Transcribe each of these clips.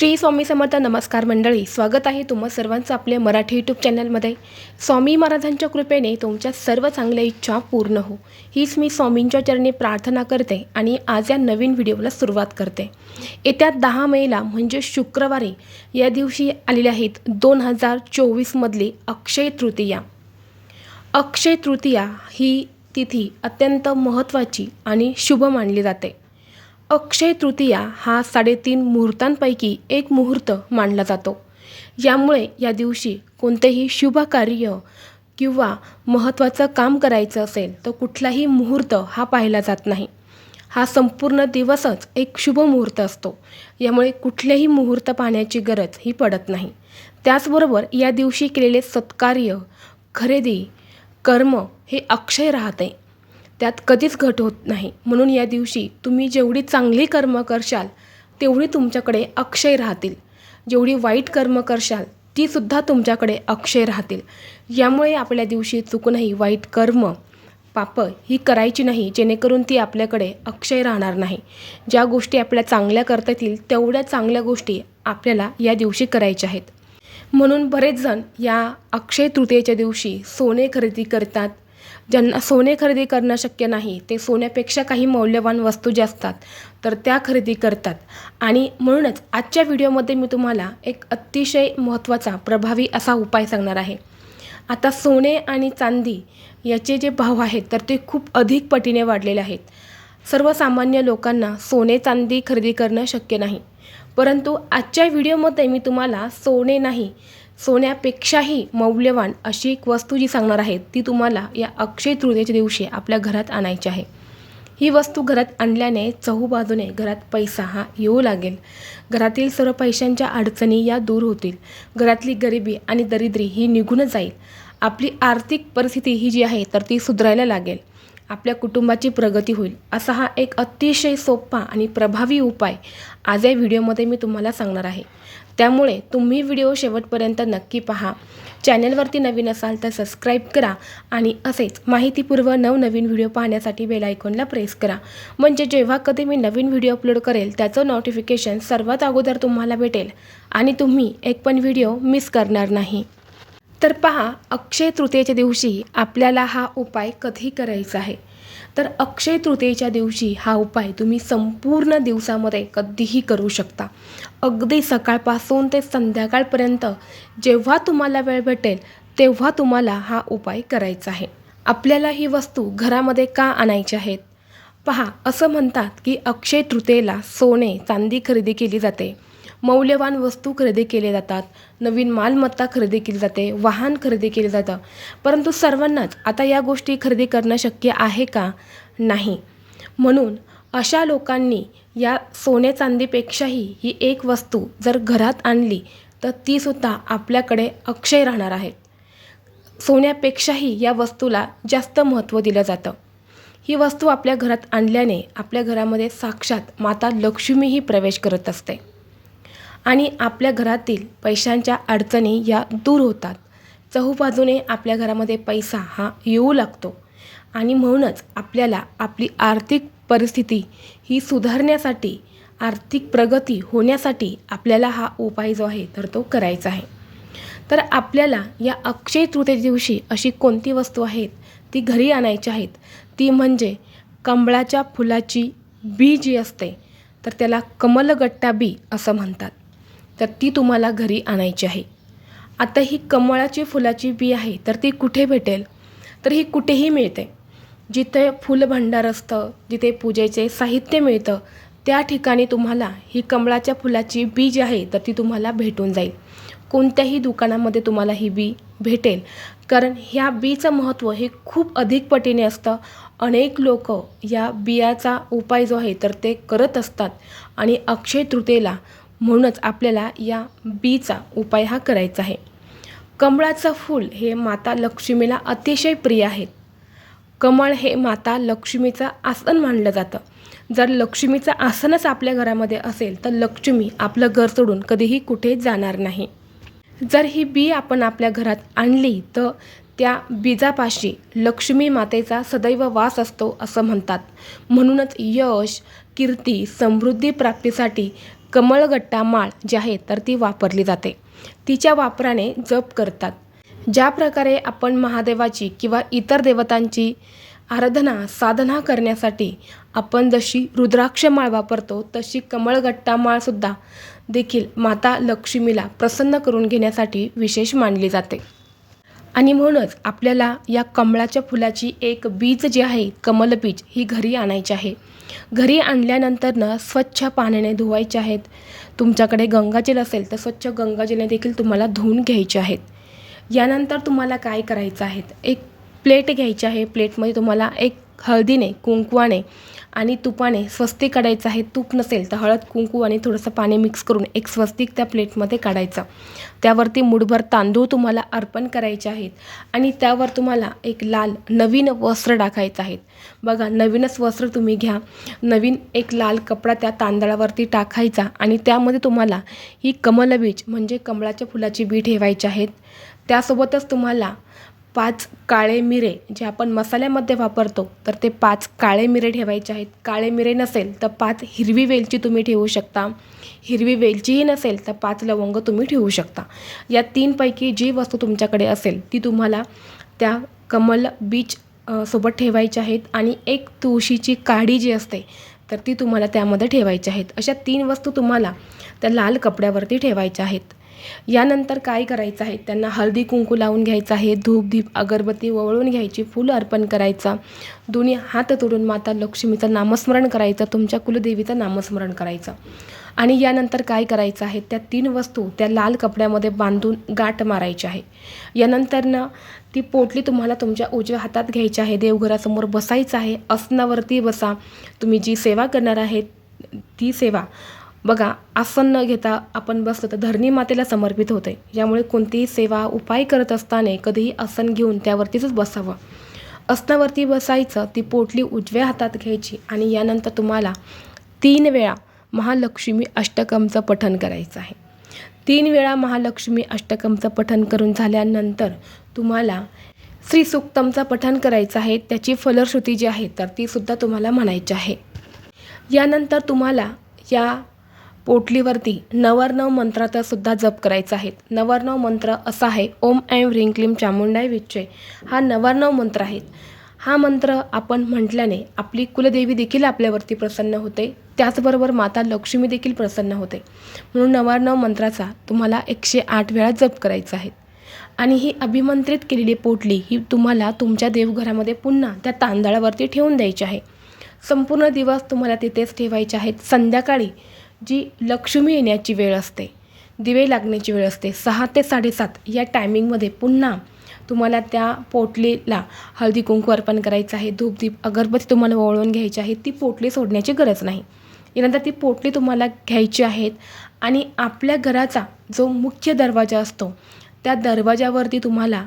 श्री स्वामी समर्थ नमस्कार मंडळी स्वागत आहे तुम्हा सर्वांचं आपल्या मराठी यूट्यूब चॅनलमध्ये. स्वामी महाराजांच्या कृपेने तुमच्या सर्व चांगल्या इच्छा पूर्ण हो. हीच मी स्वामींच्या चरणी प्रार्थना करते आणि आज या नवीन व्हिडिओला सुरुवात करते. येत्या दहा मेला म्हणजे शुक्रवारी या दिवशी आलेल्या आहेत दोन हजार चोवीसमधली अक्षय तृतीया. अक्षय तृतीया ही तिथी अत्यंत महत्त्वाची आणि शुभ मानली जाते. अक्षय तृतीया हा साडेतीन मुहूर्तांपैकी एक मुहूर्त मानला जातो. यामुळे या दिवशी कोणतेही शुभ कार्य किंवा महत्त्वाचं काम करायचं असेल तर कुठलाही मुहूर्त हा पाहिला जात नाही. हा संपूर्ण दिवसच एक शुभ मुहूर्त असतो. यामुळे कुठलेही मुहूर्त पाहण्याची गरज ही पडत नाही. त्याचबरोबर या दिवशी केलेले सत्कार्य खरेदी कर्म हे अक्षय राहते. त्यात कधीच घट होत नाही. म्हणून या दिवशी तुम्ही जेवढी चांगली कर्म करशाल तेवढी तुमच्याकडे अक्षय राहतील. जेवढी वाईट कर्म करशाल तीसुद्धा तुमच्याकडे अक्षय राहतील. यामुळे आपल्या दिवशी चुकूनही वाईट कर्म. पापं ही करायची नाही जेणेकरून ती आपल्याकडे अक्षय राहणार नाही. ज्या गोष्टी आपल्या चांगल्या करता येतील तेवढ्या चांगल्या गोष्टी आपल्याला या दिवशी करायच्या आहेत. म्हणून बरेच जण या अक्षय तृतीयेच्या दिवशी सोने खरेदी करतात. ज्यांना सोने खरेदी करणं शक्य नाही ते सोन्यापेक्षा काही मौल्यवान वस्तू ज्या असतात तर त्या खरेदी करतात. आणि म्हणूनच आजच्या व्हिडिओमध्ये मी तुम्हाला एक अतिशय महत्त्वाचा प्रभावी असा उपाय सांगणार आहे. आता सोने आणि चांदी याचे जे भाव आहेत तर ते खूप अधिक पटीने वाढलेले आहेत. सर्वसामान्य लोकांना सोने चांदी खरेदी करणं शक्य नाही. परंतु आजच्या व्हिडिओमध्ये मी तुम्हाला सोने नाही सोन्यापेक्षाही मौल्यवान अशी एक वस्तू जी सांगणार आहे ती तुम्हाला या अक्षय तृतीयेच्या दिवशी आपल्या घरात आणायची आहे. ही वस्तू घरात आणल्याने चहूबाजूने घरात पैसा हा येऊ लागेल. घरातील सर्व पैशांच्या अडचणी या दूर होतील. घरातली गरिबी आणि दरिद्री ही निघून जाईल. आपली आर्थिक परिस्थिती ही जी आहे तर ती सुधारायला लागेल. आपल्या कुटुंबाची प्रगती होईल असा हा एक अतिशय सोपा आणि प्रभावी उपाय आज या व्हिडिओमध्ये मी तुम्हाला सांगणार आहे. त्यामुळे तुम्ही व्हिडिओ शेवटपर्यंत नक्की पहा. चॅनलवरती नवीन असाल तर सबस्क्राईब करा आणि असेच माहितीपूर्व नवनवीन व्हिडिओ पाहण्यासाठी बेलायकॉनला प्रेस करा. म्हणजे जेव्हा कधी मी नवीन व्हिडिओ अपलोड करेल त्याचं नोटिफिकेशन सर्वात अगोदर तुम्हाला भेटेल आणि तुम्ही एक पण व्हिडिओ मिस करणार नाही. तर पहा अक्षय तृतीयेच्या दिवशी आपल्याला हा उपाय कधी करायचा आहे? तर अक्षय तृतीयेच्या दिवशी हा उपाय तुम्ही संपूर्ण दिवसामध्ये कधीही करू शकता. अगदी सकाळपासून ते संध्याकाळपर्यंत जेव्हा तुम्हाला वेळ भेटेल तेव्हा तुम्हाला हा उपाय करायचा आहे. आपल्याला ही वस्तू घरामध्ये का आणायची आहेत? पहा असं म्हणतात की अक्षय तृतीयेला सोने चांदी खरेदी केली जाते. मौल्यवान वस्तू खरेदी केले जातात. नवीन मालमत्ता खरेदी केली जाते. वाहन खरेदी केले जातं. परंतु सर्वांनाच आता या गोष्टी खरेदी करणं शक्य आहे का? नाही. म्हणून अशा लोकांनी या सोने चांदीपेक्षाही ही एक वस्तू जर घरात आणली तर तीसुद्धा आपल्याकडे अक्षय राहणार आहे. सोन्यापेक्षाही या वस्तूला जास्त महत्त्व दिलं जातं. ही वस्तू आपल्या घरात आणल्याने आपल्या घरामध्ये साक्षात माता लक्ष्मीही प्रवेश करत असते. आणि आपल्या घरातील पैशांच्या अडचणी या दूर होतात. चहूबाजूने आपल्या घरामध्ये पैसा हा येऊ लागतो. आणि म्हणूनच आपल्याला आपली आर्थिक परिस्थिती ही सुधारण्यासाठी आर्थिक प्रगती होण्यासाठी आपल्याला हा उपाय जो आहे तर तो करायचा आहे. तर आपल्याला या अक्षय तृतीय दिवशी अशी कोणती वस्तू आहेत ती घरी आणायची आहेत ती म्हणजे कमळाच्या फुलाची बी जी असते तर त्याला कमलगट्टा बी असं म्हणतात. तर ती तुम्हाला घरी आणायची आहे. आता ही कमळाची फुलाची बी आहे तर ती कुठे भेटेल? तर ही कुठेही मिळते. जिथे फुलभंडार असतं जिथे पूजेचे साहित्य मिळतं त्या ठिकाणी तुम्हाला ही कमळाच्या फुलाची बी जी आहे तर ती तुम्हाला भेटून जाईल. कोणत्याही दुकानामध्ये तुम्हाला ही बी भेटेल. कारण ह्या बीचं महत्त्व हे खूप अधिक पटीने असतं. अनेक लोक या बियाचा उपाय जो आहे तर ते करत असतात. आणि अक्षय तृतीयेला म्हणूनच आपल्याला या बीचा उपाय हा करायचा आहे. कमळाचं फूल हे माता लक्ष्मीला अतिशय प्रिय आहेत. कमळ हे माता लक्ष्मीचं आसन मानलं जातं. जर लक्ष्मीचं आसनच आपल्या घरामध्ये असेल तर लक्ष्मी आपलं घर सोडून कधीही कुठे जाणार नाही. जर ही बी आपण आपल्या घरात आणली तर त्या बीजापाशी लक्ष्मी मातेचा सदैव वास असतो असं म्हणतात. म्हणूनच यश कीर्ती समृद्धी प्राप्तीसाठी कमळगट्टा माळ जी आहे तर ती वापरली जाते. तिच्या वापराने जप करतात. ज्या प्रकारे आपण महादेवाची किंवा इतर देवतांची आराधना साधना करण्यासाठी आपण जशी रुद्राक्ष माळ वापरतो तशी कमळगट्टा माळसुद्धा देखील माता लक्ष्मीला प्रसन्न करून घेण्यासाठी विशेष मानली जाते. आणि म्हणूनच आपल्याला या कमळाच्या फुलाची एक बीज जी आहे कमलबीज ही घरी आणायची आहे. घरी आणल्यानंतरनं स्वच्छ पाण्याने धुवायचे आहेत. तुमच्याकडे गंगाजल असेल तर स्वच्छ गंगाजलने देखील तुम्हाला धुवून घ्यायचे आहेत. यानंतर तुम्हाला काय करायचं आहे? एक प्लेट घ्यायची आहे. प्लेटमध्ये तुम्हाला एक हळदीने कुंकवाने आणि तुपाने स्वस्तिक काढायचं आहे. तूप नसेल तर हळद कुंकू आणि थोडंसं पाणी मिक्स करून एक स्वस्तिक त्या प्लेटमध्ये काढायचं. त्यावरती मुठभर तांदूळ तुम्हाला अर्पण करायचे आहेत आणि त्यावर तुम्हाला एक लाल नवीन वस्त्र टाकायचं आहे. बघा नवीनच वस्त्र तुम्ही घ्या. नवीन एक लाल कपडा त्या तांदळावरती टाकायचा आणि त्यामध्ये तुम्हाला ही कमलबीज म्हणजे कमळाच्या फुलाची बी ठेवायची आहेत. त्यासोबतच तुम्हाला पाच काळे मिरे जे आपण मसाल्यामध्ये वापरतो तर ते पाच काळे मिरे ठेवायचे आहेत. काळे मिरे नसेल तर पाच हिरवी वेलची तुम्ही ठेवू शकता. हिरवी वेलचीही नसेल तर पाच लवंग तुम्ही ठेवू शकता. या तीनपैकी जी वस्तू तुमच्याकडे असेल ती तुम्हाला त्या कमल बीच सोबत ठेवायच्या आहेत आणि एक तुळशीची काडी जी असते तर ती तुम्हाला त्यामध्ये ठेवायची आहेत. अशा तीन वस्तू तुम्हाला त्या लाल कपड्यावरती ठेवायच्या आहेत. यानंतर काय करायचं आहे? त्यांना हळदी कुंकू लावून घ्यायचं आहे धूप दीप अगरबत्ती वळून घ्यायची फुलं अर्पण करायचा. दोन्ही हात तोडून माता लक्ष्मीचं नामस्मरण करायचं तुमच्या कुलदेवीचं नामस्मरण करायचं. आणि यानंतर काय करायचं आहे? त्या तीन वस्तू त्या लाल कपड्यामध्ये बांधून गाठ मारायची आहे. यानंतरनं ती पोटली तुम्हाला तुमच्या उजव्या हातात घ्यायची आहे. देवघरासमोर बसायचं आहे. असनावरती बसा. तुम्ही जी सेवा करणार आहे ती सेवा बघा आसन न घेता आपण बसलो तर धरणी मातेला समर्पित होते. यामुळे कोणतीही सेवा उपाय करत असताना कधीही आसन घेऊन त्यावरतीच बसावं. आसनावरती बसायचं ती पोटली उजव्या हातात घ्यायची आणि यानंतर तुम्हाला तीन वेळा महालक्ष्मी अष्टकमचं पठण करायचं आहे. तीन वेळा महालक्ष्मी अष्टकमचं पठण करून झाल्यानंतर तुम्हाला श्री सुक्तमचं पठण करायचं आहे. त्याची फलश्रुती जी आहे तर तीसुद्धा तुम्हाला म्हणायची आहे. यानंतर तुम्हाला या पोटलीवरती नवरनव मंत्राचा सुद्धा जप करायचा आहे. नवरनव मंत्र असा आहे ओम ऐं ह्रीं क्लीम चामुंडाय विच्चे हा नवरनव मंत्र आहे. हा मंत्र आपण म्हटल्याने आपली कुलदेवी देखील आपल्यावरती प्रसन्न होते. त्याचबरोबर माता लक्ष्मी देखील प्रसन्न होते. म्हणून नवरनव मंत्राचा तुम्हाला एकशे आठ वेळा जप करायचा आहे. आणि ही अभिमंत्रित केलेली पोटली ही तुम्हाला तुमच्या देवघरामध्ये पुन्हा त्या तांदळावरती ठेवून द्यायची आहे. संपूर्ण दिवस तुम्हाला तिथेच ठेवायचे आहेत. संध्याकाळी जी लक्ष्मी येण्याची वेळ असते दिवे लागण्याची वेळ असते सहा ते साडेसात या टायमिंगमध्ये पुन्हा तुम्हाला त्या पोटलीला हळदी कुंकू अर्पण करायचं आहे धूपदीप अगरबत्ती तुम्हाला ओळवून घ्यायची आहे ती पोटली सोडण्याची गरज नाही. यानंतर ती पोटली तुम्हाला घ्यायची आहेत आणि आपल्या घराचा जो मुख्य दरवाजा असतो त्या दरवाजावरती तुम्हाला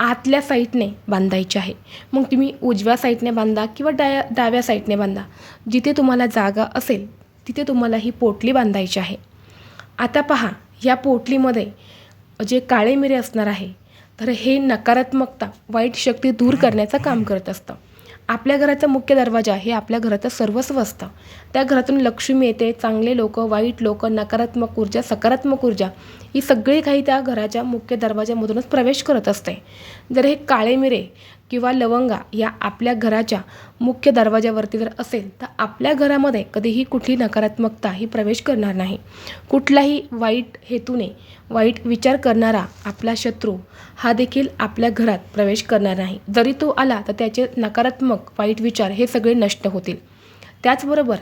आतल्या साईडने बांधायची आहे. मग तुम्ही उजव्या साईडने बांधा किंवा डाव्या डाव्या साईडने बांधा जिथे तुम्हाला जागा असेल तिथे तुम्हाला ही पोटली बांधायची आहे. आता पहा या पोटलीमध्ये जे काळे मिरे असणार आहे तर हे नकारात्मकता वाईट शक्ती दूर करण्याचं काम करत असतं. आपल्या घराचा मुख्य दरवाजा हे आपल्या घराचं सर्वस्व असतं. त्या घरातून लक्ष्मी येते चांगले लोक वाईट लोक नकारात्मक ऊर्जा सकारात्मक ऊर्जा ही सगळी काही त्या घराच्या मुख्य दरवाजामधूनच प्रवेश करत असते. जर हे काळे मिरे किंवा लवंगा या आपल्या घराच्या मुख्य दरवाजावरती जर असेल तर आपल्या घरामध्ये कधीही कुठली नकारात्मकता ही प्रवेश करणार नाही. कुठलाही वाईट हेतूने वाईट विचार करणारा आपला शत्रू हा देखील आपल्या घरात प्रवेश करणार नाही. जरी तो आला तर त्याचे नकारात्मक वाईट विचार हे सगळे नष्ट होतील. त्याचबरोबर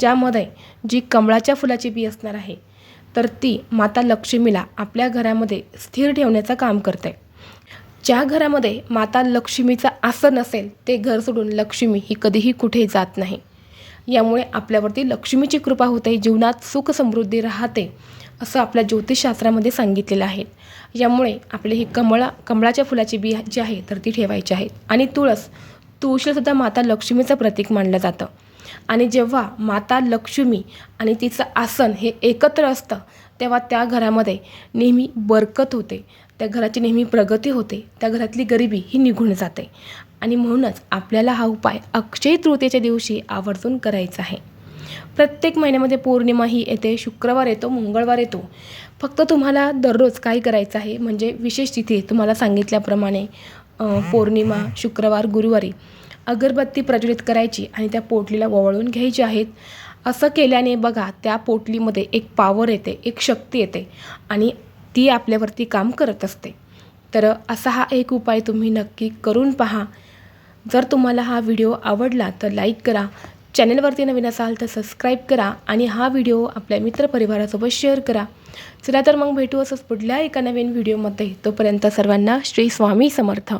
ज्यामध्ये जी कमळाच्या फुलाची बी असणार आहे तर ती माता लक्ष्मीला आपल्या घरामध्ये स्थिर ठेवण्याचं काम करते. ज्या घरामध्ये माता लक्ष्मीचं आसन असेल ते घर सोडून लक्ष्मी ही कधीही कुठे जात नाही. यामुळे आपल्यावरती लक्ष्मीची कृपा होते जीवनात सुख समृद्धी राहते असं आपल्या ज्योतिषशास्त्रामध्ये सांगितलेलं आहे. यामुळे आपले ही कमळा कमळाच्या फुलाची बी जी आहे तर ती ठेवायची आहे. आणि तुळस तुळशीसुद्धा माता लक्ष्मीचं प्रतीक मानलं जातं. आणि जेव्हा माता लक्ष्मी आणि तिचं आसन हे एकत्र असतं तेव्हा त्या घरामध्ये नेहमी बरकत होते. त्या घराची नेहमी प्रगती होते त्या घरातली गरिबी ही निघून जाते. आणि म्हणूनच आपल्याला हा उपाय अक्षय तृतीयेच्या दिवशी आवर्जून करायचा आहे. प्रत्येक महिन्यामध्ये पौर्णिमा ही येते शुक्रवार येतो मंगळवार येतो. फक्त तुम्हाला दररोज काय करायचं आहे म्हणजे विशेष तिथी तुम्हाला सांगितल्याप्रमाणे पौर्णिमा शुक्रवार गुरुवारी अगरबत्ती प्रज्वलित करायची आणि त्या पोटलीला वळवून घ्यायची आहेत. असं केल्याने बघा त्या पोटलीमध्ये एक पावर येते एक शक्ती येते. आणि ती आपल्यावरती काम करत असते. तर असा हा एक उपाय तुम्ही नक्की करून पहा. जर तुम्हाला हा व्हिडिओ आवडला तर लाईक करा. चॅनलवरती नवीन असाल तर सबस्क्राईब करा आणि हा व्हिडिओ आपल्या मित्रपरिवारासोबत शेअर करा. चला तर मग भेटू असंच पुढल्या एका नवीन व्हिडिओमध्ये. तोपर्यंत सर्वांना श्री स्वामी समर्थ.